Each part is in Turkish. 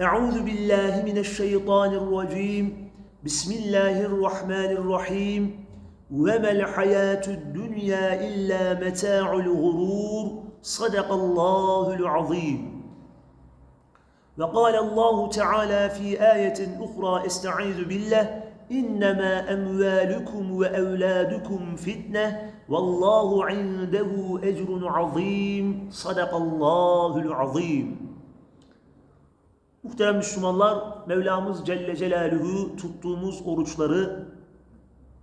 أعوذ بالله من الشيطان الرجيم. بسم الله الرحمن الرحيم. وما الحياة الدنيا إلا متاع الغرور. صدق الله العظيم. وقال الله تعالى في آية أخرى استعيذ بالله. إنما أموالكم وأولادكم فتنة. والله عنده أجر عظيم. صدق الله العظيم. Muhterem Müslümanlar, Mevlamız Celle Celaluhu tuttuğumuz oruçları,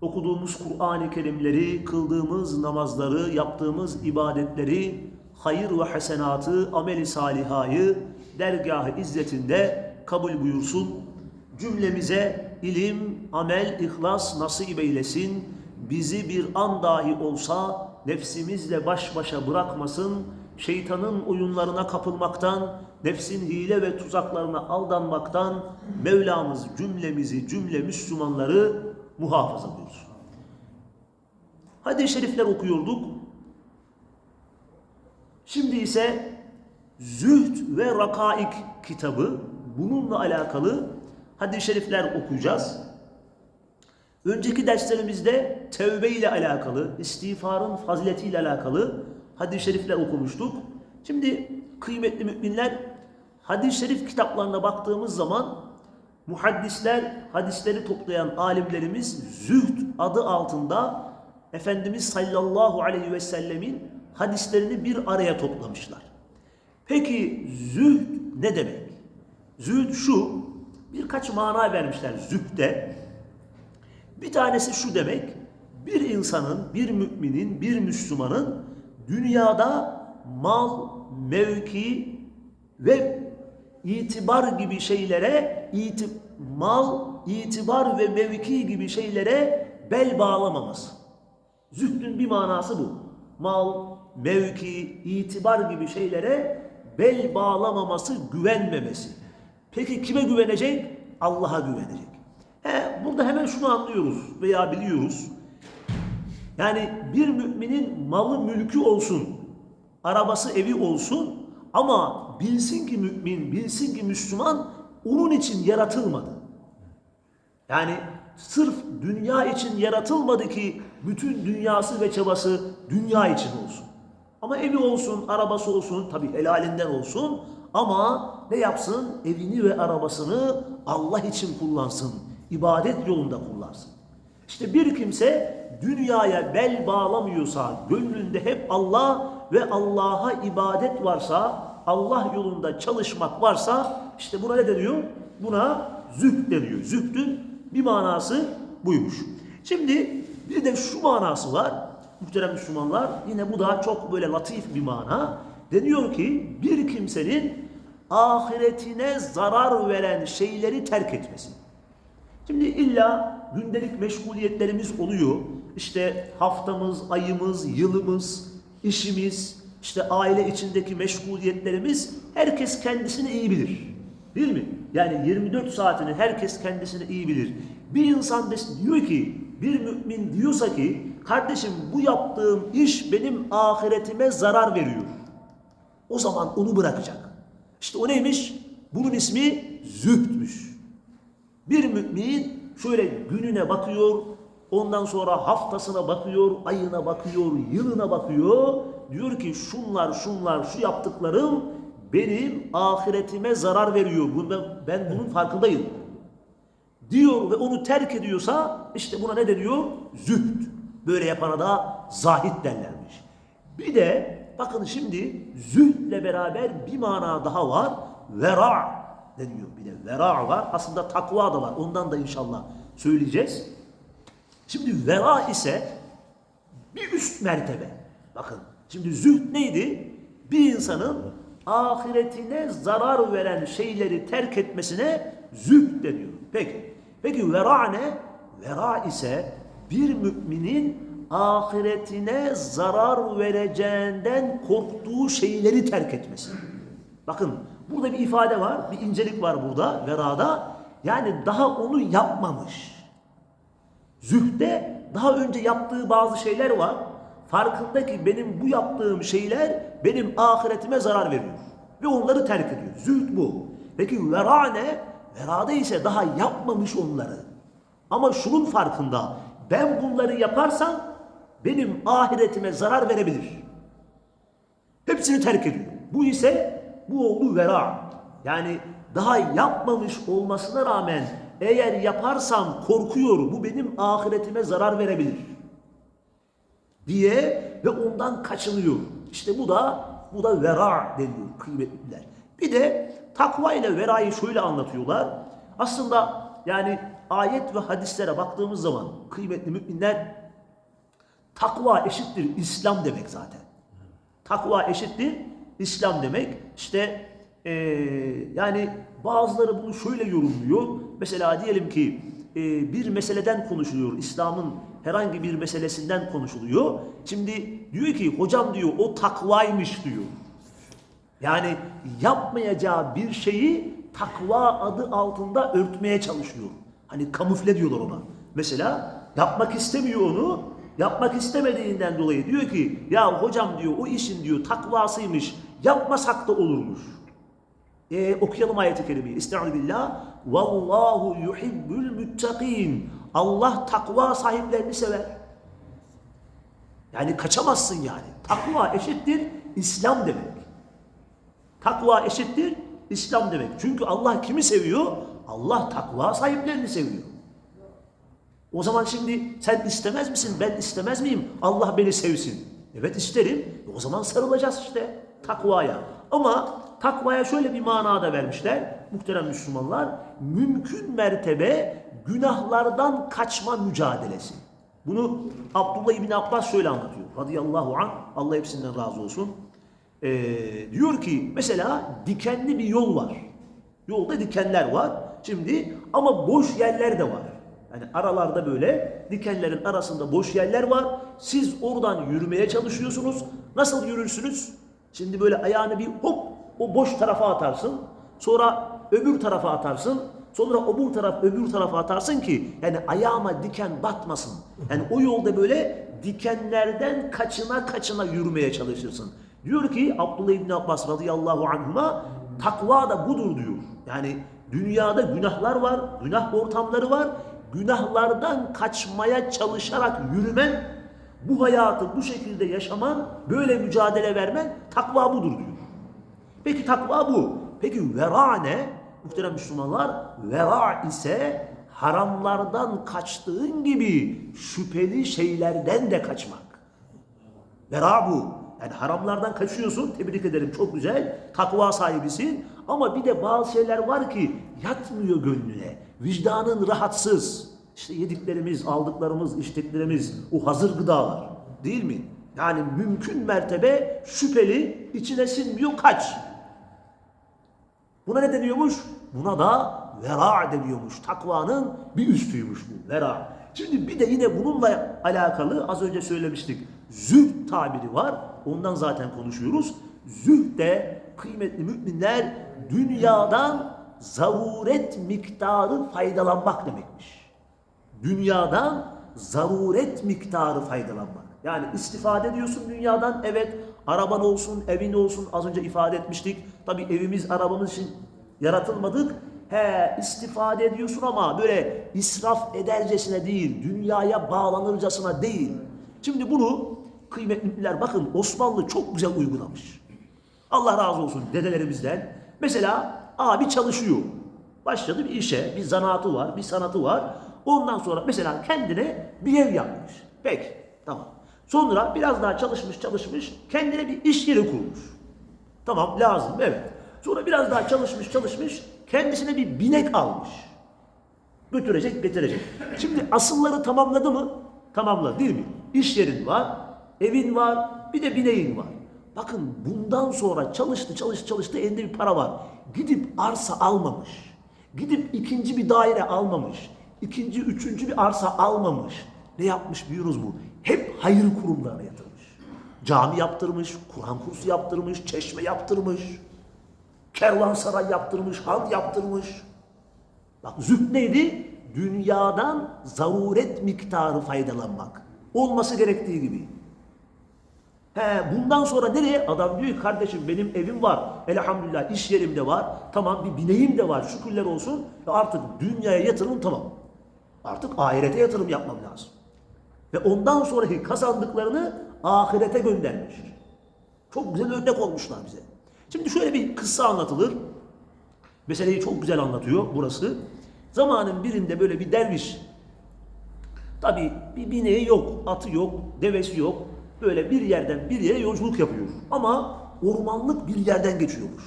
okuduğumuz Kur'an-ı Kerimleri, kıldığımız namazları, yaptığımız ibadetleri, hayır ve hasenatı, ameli salihayı dergah-ı izzetinde kabul buyursun. Cümlemize ilim, amel, ihlas nasip eylesin. Bizi bir an dahi olsa nefsimizle baş başa bırakmasın. Şeytanın oyunlarına kapılmaktan, nefsin hile ve tuzaklarına aldanmaktan Mevlamız cümlemizi, cümle Müslümanları muhafaza buyursun. Hadis-i şerifler okuyorduk. Şimdi ise Zühd ve Rakaik kitabı bununla alakalı hadis-i şerifler okuyacağız. Önceki derslerimizde tevbe ile alakalı, istiğfarın faziletiyle alakalı hadis-i şerifler okumuştuk. Şimdi kıymetli müminler hadis-i şerif kitaplarına baktığımız zaman muhaddisler, hadisleri toplayan alimlerimiz zühd adı altında Efendimiz sallallahu aleyhi ve sellemin hadislerini bir araya toplamışlar. Peki zühd ne demek? Zühd şu, birkaç mana vermişler zühde. Bir tanesi şu demek, bir insanın, bir müminin, bir Müslümanın dünyada mal, mevki ve itibar gibi şeylere, iti, mal, itibar ve mevki gibi şeylere bel bağlamaması. Zühdün bir manası bu. Mal, mevki, itibar gibi şeylere bel bağlamaması, güvenmemesi. Peki kime güvenecek? Allah'a güvenecek. He, burada hemen şunu anlıyoruz veya biliyoruz. Yani bir müminin malı mülkü olsun, arabası evi olsun ama bilsin ki mümin, bilsin ki Müslüman onun için yaratılmadı. Yani sırf dünya için yaratılmadı ki bütün dünyası ve çabası dünya için olsun. Ama evi olsun, arabası olsun, tabi helalinden olsun ama ne yapsın? Evini ve arabasını Allah için kullansın. ibadet yolunda kullansın. İşte bir kimse dünyaya bel bağlamıyorsa, gönlünde hep Allah ve Allah'a ibadet varsa, Allah yolunda çalışmak varsa, işte buna ne deniyor? Buna zühd deniyor. Zühdün bir manası buymuş. Şimdi bir de şu manası var. Muhterem Müslümanlar, yine bu da çok böyle latif bir mana. Deniyor ki bir kimsenin ahiretine zarar veren şeyleri terk etmesi. Şimdi illa gündelik meşguliyetlerimiz oluyor. İşte haftamız, ayımız, yılımız, işimiz, işte aile içindeki meşguliyetlerimiz herkes kendisini iyi bilir. Değil mi? Yani 24 saatini herkes kendisini iyi bilir. Bir insan diyor ki, bir mümin diyorsa ki, kardeşim bu yaptığım iş benim ahiretime zarar veriyor. O zaman onu bırakacak. İşte o neymiş? Bunun ismi zühdmüş. Bir mümin şöyle gününe bakıyor, ondan sonra haftasına bakıyor, ayına bakıyor, yılına bakıyor. Diyor ki şunlar şunlar şu yaptıklarım benim ahiretime zarar veriyor. Ben, ben bunun farkındayım. Diyor ve onu terk ediyorsa işte buna ne deniyor? Zühd. Böyle yapana da zahit derlermiş. Bir de bakın şimdi zühdle beraber bir mana daha var. Vera deniyor bir de. Vera var. Aslında takva da var. Ondan da inşallah söyleyeceğiz. Şimdi vera ise bir üst mertebe. Bakın şimdi zühd neydi? Bir insanın ahiretine zarar veren şeyleri terk etmesine zühd deniyor. Peki. Peki vera ne? Vera ise bir müminin ahiretine zarar vereceğinden korktuğu şeyleri terk etmesi. Bakın burada bir ifade var, bir incelik var burada verada. Yani daha onu yapmamış. Zühde daha önce yaptığı bazı şeyler var. Farkında ki benim bu yaptığım şeyler benim ahiretime zarar veriyor. Ve onları terk ediyor. Zühd bu. Peki vera ne? Verada ise daha yapmamış onları. Ama şunun farkında. Ben bunları yaparsam benim ahiretime zarar verebilir. Hepsini terk ediyor. Bu ise bu oldu vera. Yani daha yapmamış olmasına rağmen eğer yaparsam korkuyor bu benim ahiretime zarar verebilir diye ve ondan kaçınıyor. İşte bu da bu da vera deniyor kıymetliler. Bir de takva ile verayı şöyle anlatıyorlar. Aslında yani ayet ve hadislere baktığımız zaman kıymetli müminler takva eşittir İslam demek zaten. Takva eşittir İslam demek. İşte eee, yani bazıları bunu şöyle yorumluyor. Mesela diyelim ki eee, bir meseleden konuşuluyor. İslam'ın herhangi bir meselesinden konuşuluyor. Şimdi diyor ki hocam diyor o takvaymış diyor. Yani yapmayacağı bir şeyi takva adı altında örtmeye çalışıyor. Hani kamufle diyorlar ona. Mesela yapmak istemiyor onu. Yapmak istemediğinden dolayı diyor ki ya hocam diyor o işin diyor takvasıymış. Yapmasak da olurmuş. E, okuyalım ayeti kerimeyi. Estaizu billah. Vallahu yuhibbul muttakin. Allah takva sahiplerini sever. Yani kaçamazsın yani. Takva eşittir İslam demek. Takva eşittir İslam demek. Çünkü Allah kimi seviyor? Allah takva sahiplerini seviyor. O zaman şimdi sen istemez misin? Ben istemez miyim? Allah beni sevsin. Evet isterim. O zaman sarılacağız işte takvaya. Ama takvaya şöyle bir manada vermişler muhterem Müslümanlar. Mümkün mertebe günahlardan kaçma mücadelesi. Bunu Abdullah İbni Abbas şöyle anlatıyor. Radıyallahu anh. Allah hepsinden razı olsun. Ee, diyor ki mesela dikenli bir yol var. Yolda dikenler var. Şimdi ama boş yerler de var. Yani aralarda böyle dikenlerin arasında boş yerler var. Siz oradan yürümeye çalışıyorsunuz. Nasıl yürürsünüz? Şimdi böyle ayağını bir hop o boş tarafa atarsın. Sonra öbür tarafa atarsın. Sonra öbür taraf öbür tarafa atarsın ki yani ayağıma diken batmasın. Yani o yolda böyle dikenlerden kaçına kaçına yürümeye çalışırsın. Diyor ki Abdullah İbni Abbas radıyallahu anhuma takva da budur diyor. Yani dünyada günahlar var, günah ortamları var. Günahlardan kaçmaya çalışarak yürümen, bu hayatı bu şekilde yaşaman, böyle mücadele vermen takva budur diyor. Peki takva bu. Peki vera ne? Muhterem Müslümanlar, vera ise haramlardan kaçtığın gibi şüpheli şeylerden de kaçmak. Vera bu. Yani haramlardan kaçıyorsun. Tebrik ederim. Çok güzel. Takva sahibisin. Ama bir de bazı şeyler var ki yatmıyor gönlüne. Vicdanın rahatsız. İşte yediklerimiz, aldıklarımız, içtiklerimiz, o hazır gıdalar. Değil mi? Yani mümkün mertebe şüpheli, içine sinmiyor, kaç. Buna ne deniyormuş? Buna da vera deniyormuş. Takvanın bir üstüymüş bu vera. Şimdi bir de yine bununla alakalı az önce söylemiştik. Zühd tabiri var. Ondan zaten konuşuyoruz. Zühd de kıymetli müminler dünyadan zaruret miktarı faydalanmak demekmiş. Dünyadan zaruret miktarı faydalanmak. Yani istifade ediyorsun dünyadan evet araban olsun, evin olsun az önce ifade etmiştik. Tabi evimiz arabamız için yaratılmadık. He istifade ediyorsun ama böyle israf edercesine değil, dünyaya bağlanırcasına değil. Şimdi bunu kıymetliler bakın Osmanlı çok güzel uygulamış. Allah razı olsun dedelerimizden. Mesela abi çalışıyor. Başladı bir işe, bir zanaatı var, bir sanatı var. Ondan sonra mesela kendine bir ev yapmış. Peki, tamam. Sonra biraz daha çalışmış çalışmış, kendine bir iş yeri kurmuş. Tamam lazım, evet. Sonra biraz daha çalışmış çalışmış, kendisine bir binek almış. Götürecek, getirecek. Şimdi asılları tamamladı mı? Tamamladı değil mi? İş yerin var, evin var, bir de bineğin var. bakın bundan sonra çalıştı çalıştı çalıştı elinde bir para var. Gidip arsa almamış. Gidip ikinci bir daire almamış. ikinci, üçüncü bir arsa almamış. Ne yapmış biliyoruz bu? Hep hayır kurumlarına yatırmış. Cami yaptırmış, Kur'an kursu yaptırmış, çeşme yaptırmış. Kervansaray yaptırmış, han yaptırmış. Bak zühd neydi? Dünyadan zaruret miktarı faydalanmak. Olması gerektiği gibi. He, bundan sonra nereye? Adam diyor ki kardeşim benim evim var. Elhamdülillah iş yerim de var. Tamam bir bineğim de var. Şükürler olsun. Artık dünyaya yatırım tamam. Artık ahirete yatırım yapmam lazım. Ve ondan sonraki kazandıklarını ahirete göndermiş. Çok güzel örnek olmuşlar bize. Şimdi şöyle bir kıssa anlatılır. Meseleyi çok güzel anlatıyor burası. Zamanın birinde böyle bir derviş Tabi bir bineği yok, atı yok, devesi yok. Böyle bir yerden bir yere yolculuk yapıyor. Ama ormanlık bir yerden geçiyormuş.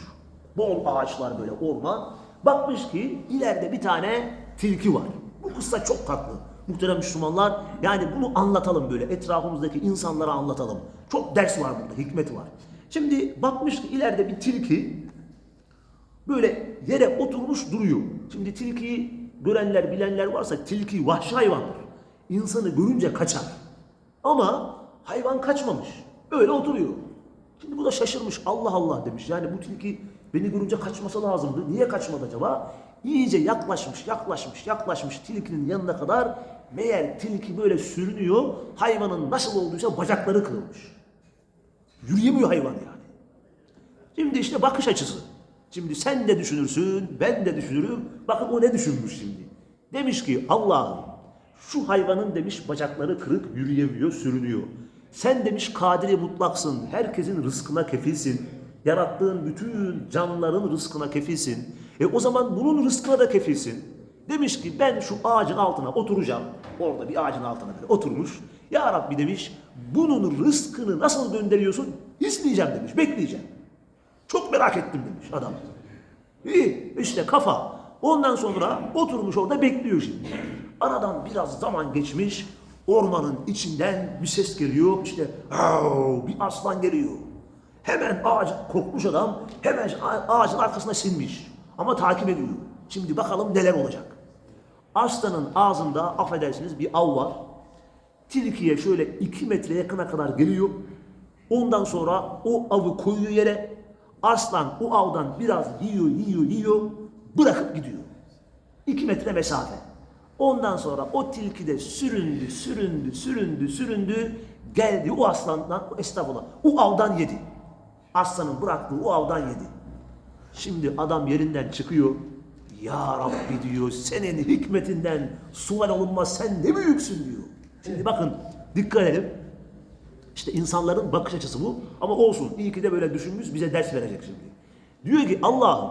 Bol ağaçlar böyle orman. Bakmış ki ileride bir tane tilki var. Bu kıssa çok tatlı. Muhterem Müslümanlar yani bunu anlatalım böyle etrafımızdaki insanlara anlatalım. Çok ders var burada, hikmeti var. Şimdi bakmış ki ileride bir tilki böyle yere oturmuş duruyor. Şimdi tilkiyi görenler bilenler varsa tilki vahşi hayvandır. İnsanı görünce kaçar. Ama hayvan kaçmamış. Öyle oturuyor. Şimdi bu da şaşırmış. Allah Allah demiş. Yani bu tilki beni görünce kaçmasa lazımdı. Niye kaçmadı acaba? İyice yaklaşmış, yaklaşmış, yaklaşmış tilkinin yanına kadar meğer tilki böyle sürünüyor. Hayvanın nasıl olduysa bacakları kırılmış. Yürüyemiyor hayvan yani. Şimdi işte bakış açısı. Şimdi sen de düşünürsün, ben de düşünürüm. Bakın o ne düşünmüş şimdi. Demiş ki Allah'ım şu hayvanın demiş bacakları kırık yürüyemiyor, sürünüyor. Sen demiş kadiri mutlaksın, herkesin rızkına kefilsin. Yarattığın bütün canlıların rızkına kefilsin. E o zaman bunun rızkına da kefilsin. Demiş ki ben şu ağacın altına oturacağım. Orada bir ağacın altına böyle oturmuş. Ya Rabbi demiş bunun rızkını nasıl gönderiyorsun? İzleyeceğim demiş, bekleyeceğim. Çok merak ettim demiş adam. İyi işte kafa. Ondan sonra oturmuş orada bekliyor şimdi. Aradan biraz zaman geçmiş. Ormanın içinden bir ses geliyor. İşte bir aslan geliyor. Hemen ağaç korkmuş adam hemen ağacın arkasına sinmiş. Ama takip ediyor. Şimdi bakalım neler olacak. Aslanın ağzında affedersiniz bir av var. Tilkiye şöyle iki metre yakına kadar geliyor. Ondan sonra o avı koyuyor yere. Aslan o avdan biraz yiyor, yiyor, yiyor. Bırakıp gidiyor. İki metre mesafe. Ondan sonra o tilki de süründü, süründü, süründü, süründü. Geldi o aslandan, estağfurullah, o avdan yedi. Aslanın bıraktığı o avdan yedi. Şimdi adam yerinden çıkıyor. Ya Rabbi diyor, senin hikmetinden sual olunmaz, sen ne büyüksün diyor. Şimdi bakın, dikkat edelim. İşte insanların bakış açısı bu. Ama olsun, iyi ki de böyle düşünmüş, bize ders verecek şimdi. Diyor ki Allah'ım,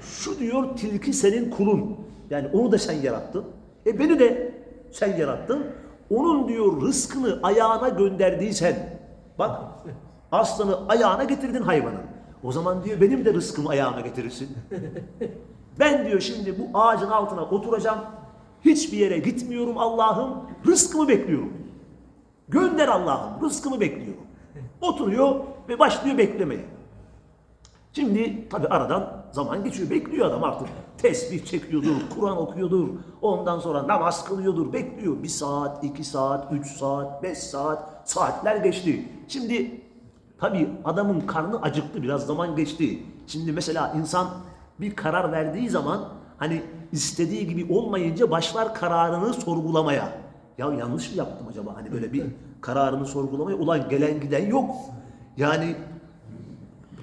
şu diyor tilki senin kulun. Yani onu da sen yarattın. E beni de sen yarattın. Onun diyor rızkını ayağına gönderdiysen. Bak aslanı ayağına getirdin hayvanın. O zaman diyor benim de rızkımı ayağıma getirirsin. Ben diyor şimdi bu ağacın altına oturacağım. Hiçbir yere gitmiyorum Allah'ım. Rızkımı bekliyorum. Gönder Allah'ım. Rızkımı bekliyorum. Oturuyor ve başlıyor beklemeye. Şimdi tabi aradan zaman geçiyor. Bekliyor adam artık. Tesbih çekiyordur, Kur'an okuyordur. Ondan sonra namaz kılıyordur. Bekliyor. Bir saat, iki saat, üç saat, beş saat. Saatler geçti. Şimdi tabi adamın karnı acıktı. Biraz zaman geçti. Şimdi mesela insan bir karar verdiği zaman hani istediği gibi olmayınca başlar kararını sorgulamaya. Ya yanlış mı yaptım acaba? Hani böyle bir kararını sorgulamaya. Ulan gelen giden yok. Yani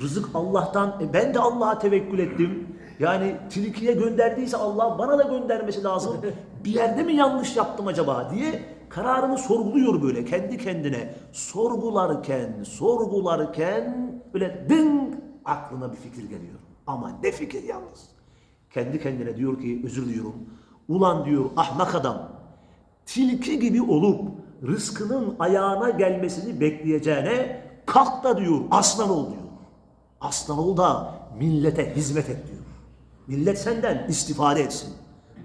Rızık Allah'tan. E ben de Allah'a tevekkül ettim. Yani tilkiye gönderdiyse Allah bana da göndermesi lazım. Bir yerde mi yanlış yaptım acaba diye kararını sorguluyor böyle kendi kendine. Sorgularken, sorgularken böyle ding aklına bir fikir geliyor. Ama ne fikir yalnız. Kendi kendine diyor ki özür diliyorum. Ulan diyor ahmak adam. Tilki gibi olup rızkının ayağına gelmesini bekleyeceğine kalk da diyor aslan ol diyor. Aslan ol da millete hizmet et diyor. Millet senden istifade etsin.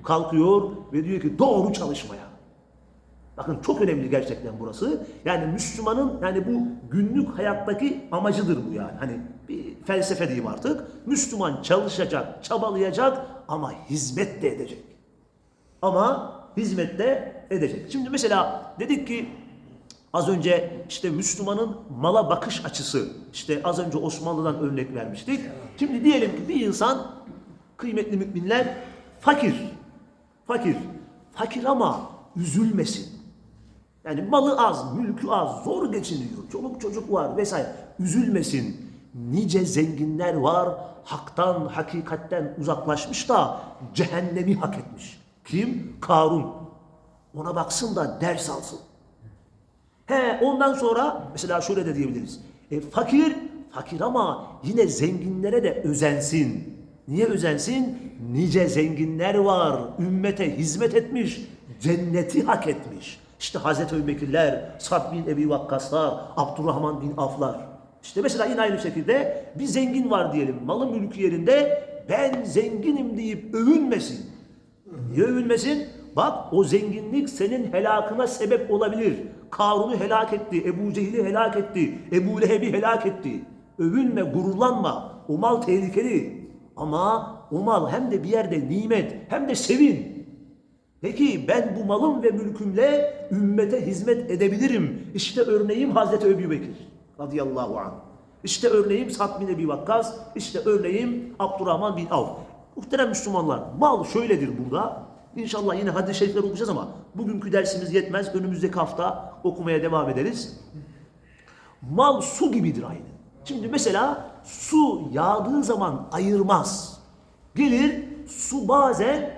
Kalkıyor ve diyor ki doğru çalışmaya. Bakın çok önemli gerçekten burası. Yani Müslümanın yani bu günlük hayattaki amacıdır bu yani. Hani bir felsefe diyeyim artık. Müslüman çalışacak, çabalayacak ama hizmet de edecek. Ama hizmet de edecek. Şimdi mesela dedik ki az önce işte Müslümanın mala bakış açısı. işte az önce Osmanlı'dan örnek vermiştik. Şimdi diyelim ki bir insan kıymetli müminler fakir. Fakir. Fakir ama üzülmesin. Yani malı az, mülkü az, zor geçiniyor. Çoluk çocuk var vesaire. Üzülmesin. Nice zenginler var. Haktan, hakikatten uzaklaşmış da cehennemi hak etmiş. Kim? Karun. Ona baksın da ders alsın. He ondan sonra mesela şöyle de diyebiliriz. E, fakir, fakir ama yine zenginlere de özensin. Niye özensin? Nice zenginler var. Ümmete hizmet etmiş. Cenneti hak etmiş. İşte Hazreti Ebubekirler, Sad bin Ebi Vakkaslar, Abdurrahman bin Aflar. İşte mesela yine aynı şekilde bir zengin var diyelim. Malı mülkü yerinde ben zenginim deyip övünmesin. Niye övünmesin? Bak o zenginlik senin helakına sebep olabilir. Karun'u helak etti, Ebu Cehil'i helak etti, Ebu Leheb'i helak etti. Övünme, gururlanma. O mal tehlikeli. Ama o mal hem de bir yerde nimet, hem de sevin. Peki ben bu malım ve mülkümle ümmete hizmet edebilirim. İşte örneğim Hazreti Ebu Bekir radıyallahu anh. İşte örneğim Sa'd bin Ebi Vakkas, işte örneğim Abdurrahman bin Avf. Muhterem Müslümanlar, mal şöyledir burada. İnşallah yine hadis-i şerifler okuyacağız ama bugünkü dersimiz yetmez. Önümüzdeki hafta okumaya devam ederiz. Mal su gibidir aynı. Şimdi mesela su yağdığı zaman ayırmaz. Gelir su bazen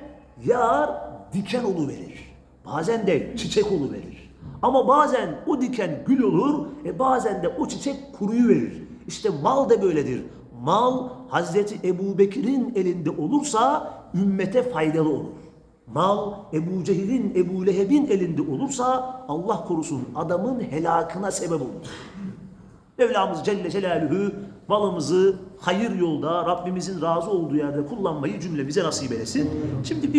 yağar diken verir. Bazen de çiçek verir. Ama bazen o diken gül olur, e bazen de o çiçek kuruyu verir. İşte mal da böyledir. Mal Hazreti Ebu Bekir'in elinde olursa ümmete faydalı olur. Mal Ebu Cehil'in, Ebu Leheb'in elinde olursa Allah korusun adamın helakına sebep olur. Mevlamız Celle Celaluhu malımızı hayır yolda Rabbimizin razı olduğu yerde kullanmayı cümlemize nasip eylesin. Şimdi